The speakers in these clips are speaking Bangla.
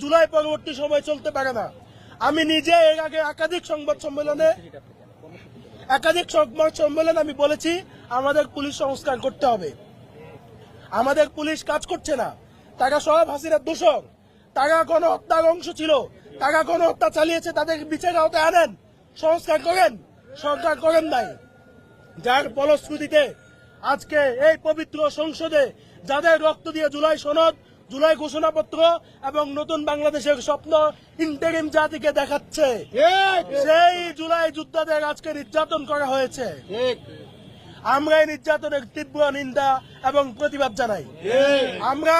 জুলাই পরবর্তী সময় চলতে পারে না। আমি নিজে এর আগে একাধিক সংবাদ সম্মেলনে একাধিক সংবাদ সম্মেলনে আমি বলেছি, আমাদের পুলিশ সংস্কার করতে হবে। আমাদের পুলিশ কাজ করছে না। তারা সব হাসিনার দূষণ তারা কোনো হত্যার অংশ ছিল। তারা কোনো হত্যা চালিয়েছে, তাদের বিচার আওতায় আনেন। সংস্কার করেন। সরকার করেন নাই। যার ফলশ্রুতিতে আজকে এই পবিত্র সংসদে যাদের রক্ত দিয়ে জুলাই সনদ জুলাই ঘোষণাপত্র এবং নতুন বাংলাদেশের স্বপ্ন ইন্টারিম জাতিকে দেখাচ্ছে। সেই জুলাই যোদ্ধাদের আজকে নির্যাতন করা হয়েছে। আমরা এই নির্যাতনের তীব্র নিন্দা এবং প্রতিবাদ জানাই। আমরা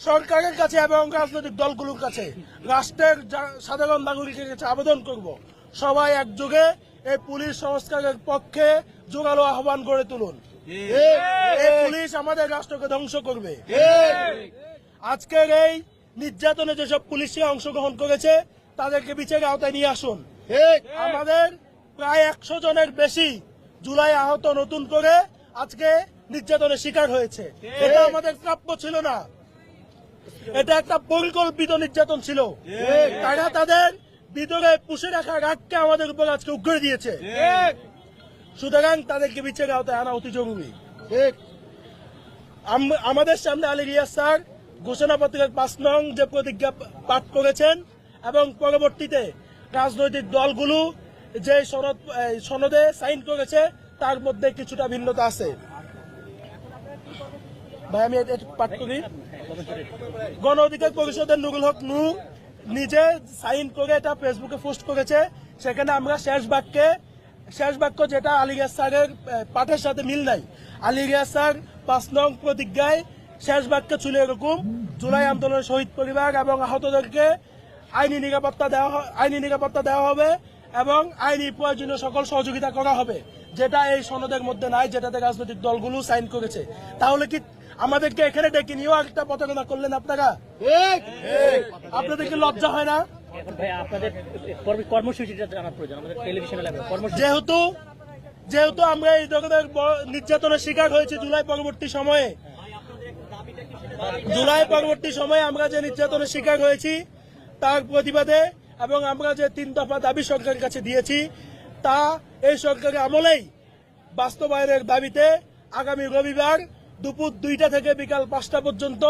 সরকারের কাছে এবং রাজনৈতিক দলগুলোর কাছে রাষ্ট্রের সাধারণ নাগরিকের কাছে আবেদন করব। সবাই একযোগে এই পুলিশ সংস্কারের পক্ষে জোরালো আহ্বান গড়ে তুলুন। এই পুলিশ আমাদের রাষ্ট্রকে ধ্বংস করবে। আজকের এই নির্যাতনে যেসব পুলিশরা অংশগ্রহণ করেছে তাদেরকে বিচারের আওতায় নিয়ে আসুন। আমাদের প্রায় একশো জনের বেশি জুলাই আহত নতুন করে আজকে নির্যাতনের শিকার হয়েছে। এটা আমাদের প্রাপ্য ছিল না। এটা একটা পরিকল্পিত নির্যাতন ছিল। তারা তাদের ভিতরে পুষে রাখা রাগকে আমাদের উপর আজকে উগড়ে দিয়েছে। সুতরাং তাদেরকে বিচারের আওতায় আনা অতি জরুরি। আম- আমাদের সামনে আলী রিয়াজ স্যার ঘোষণাপত্রের পাঁচ নং যে প্রতিজ্ঞা পাঠ করেছেন এবং পরবর্তীতে রাজনৈতিক দলগুলো যে সনদ সনদে সাইন করেছে, তার মধ্যে কিছুটা ভিন্নতা আছে। ভাই, আমি পাঠ করি। গণ অধিকার পরিষদের নুরুল হক নূর নিজে সাইন করে এটা ফেসবুকে পোস্ট করেছে। সেখানে আমরা শেষ বাক্যে, শেষ বাক্য যেটা আলিগা স্যারের পাঠের সাথে মিল নাই। আলিগা স্যার পাঁচ নং প্রতিজ্ঞায় শেষ বাক্য ছিল এরকম জুলাই আন্দোলনের শহীদ পরিবার এবং আহতদেরকে আইনি নিরাপত্তা দেওয়া আইনি নিরাপত্তা দেওয়া হবে এবং আইনি প্রয়োজনীয় সকল সহযোগিতা করা হবে যেটা এই সনদের মধ্যে নাই যেটাতে রাজনৈতিক দলগুলো সাইন করেছে। তাহলে কি আমাদেরকে এখানে ডেকে নিয়েও একটা প্রতারণা করলেন আপনারা? আপনাদের কি লজ্জা হয় না? এখন ভাই আপনাদের কর্ম- কর্মসূচিটা জানার প্রয়োজন আমাদের টেলিভিশনে লাগবে। কর্মসূচি যেহেতু যেহেতু আমরা এই ধরনের নির্যাতনের শিকার হয়েছে জুলাই পরবর্তী সময়ে জুলাই পরবর্তী সময়ে আমরা যে নির্যাতনের শিকার হয়েছি, তার প্রতিবাদে এবং আমরা যে তিন দফা দাবি সরকারের কাছে দিয়েছি, তা এই সরকারের আমলেই বাস্তবায়নের দাবিতে আগামী রবিবার দুপুর দুইটা থেকে বিকাল পাঁচটা পর্যন্ত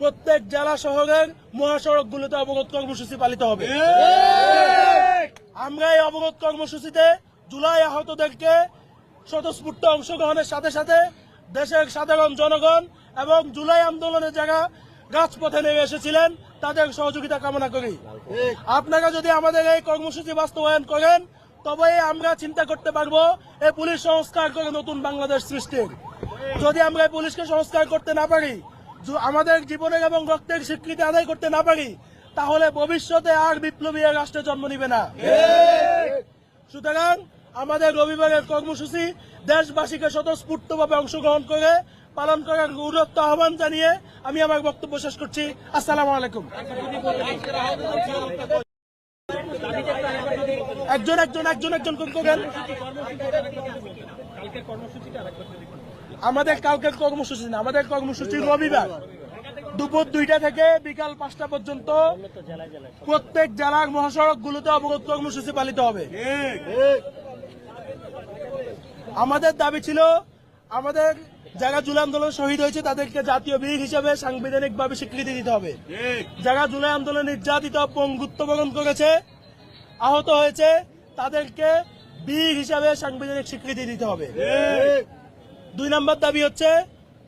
প্রত্যেক জেলা শহরের মহাসড়কগুলোতে অবরোধ কর্মসূচি পালিত হবে। আমরা এই অবরোধ কর্মসূচিতে জুলাই আহতদেরকে স্বতঃস্ফূর্ত অংশগ্রহণের সাথে সাথে দেশের সাধারণ জনগণ এবং জুলাই আন্দোলনে যারা রাজপথে নেমে এসেছিলেন, তাদের সহযোগিতা কামনা করি। আপনারা যদি আমাদের এই কর্মসূচি বাস্তবায়ন করেন তবে আমরা চিন্তা করতে পারব, এই পুলিশ সংস্কার করে নতুন বাংলাদেশ সৃষ্টির যদি আমরা এই পুলিশকে সংস্কার করতে না পারি আমাদের জীবনের এবং রক্তের স্বীকৃতি আদায় করতে না পারি, তাহলে ভবিষ্যতে আর বিপ্লবী রাষ্ট্রে জন্ম নিবে না। সুতরাং আমাদের রবিবারের কর্মসূচি দেশবাসীকে স্বতঃস্ফূর্তভাবে অংশগ্রহণ করে, পালন করার গুরুত্ব আহ্বান জানিয়ে আমি আমার বক্তব্য শেষ করছি। আসসালাম আলাইকুম। একজন একজন একজন একজন করে করেন আমাদের কালকের কর্মসূচি না, আমাদের কর্মসূচি রবিবার। দুপুর দুইটা থেকে বিকাল পাঁচটা পর্যন্ত প্রত্যেক জেলার মহাসড়ক গুলোতে অবরোধ কর্মসূচি পালিত হবে। আমাদের দাবি ছিল, আমাদের যারা জুলাই আন্দোলন শহীদ হয়েছে তাদেরকে জাতীয় বীর হিসেবে সাংবিধানিক ভাবে স্বীকৃতি দিতে হবে। যারা জুলাই আন্দোলনে নির্যাতিত পঙ্গুত্ব বরণ করেছে, আহত হয়েছে, তাদেরকে বীর হিসাবে সাংবিধানিক স্বীকৃতি দিতে হবে। দুই নম্বর দাবি হচ্ছে,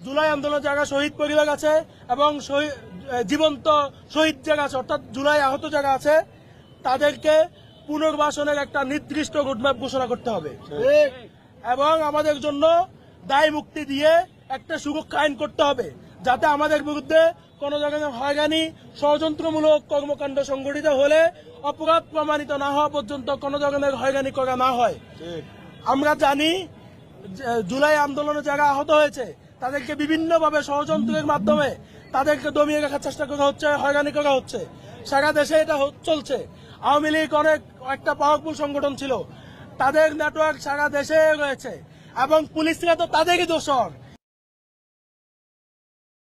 জুলাই আন্দোলন যারা শহীদ পরিবার আছে এবং জীবন্ত শহীদ যারা আছে, অর্থাৎ জুলাই আহত যারা আছে, তাদেরকে পুনর্বাসনের একটা নির্দিষ্ট রোডম্যাপ ঘোষণা করতে হবে। এবং আমাদের জন্য দায় মুক্তি দিয়ে একটা সুরক্ষা আইন করতে হবে যাতে আমাদের বিরুদ্ধে কোনো ধরনের হয়রানি ষড়যন্ত্রমূলক কর্মকাণ্ড সংগঠিত হলে অপরাধ প্রমাণিত না হওয়া পর্যন্ত কোনো ধরনের হয়রানি করা না হয়। আমরা জানি জুলাই আন্দোলনে যারা আহত হয়েছে তাদেরকে বিভিন্নভাবে ষড়যন্ত্রের মাধ্যমে তাদেরকে দমিয়ে রাখার চেষ্টা করা হচ্ছে হয়রানি করা হচ্ছে। সারা দেশে এটা চলছে। আওয়ামী লীগ অনেক একটা পাওয়ারফুল সংগঠন ছিল তাদের নেটওয়ার্ক সারা দেশে রয়েছে। এবং পুলিশরা তো তাদেরই দোষর।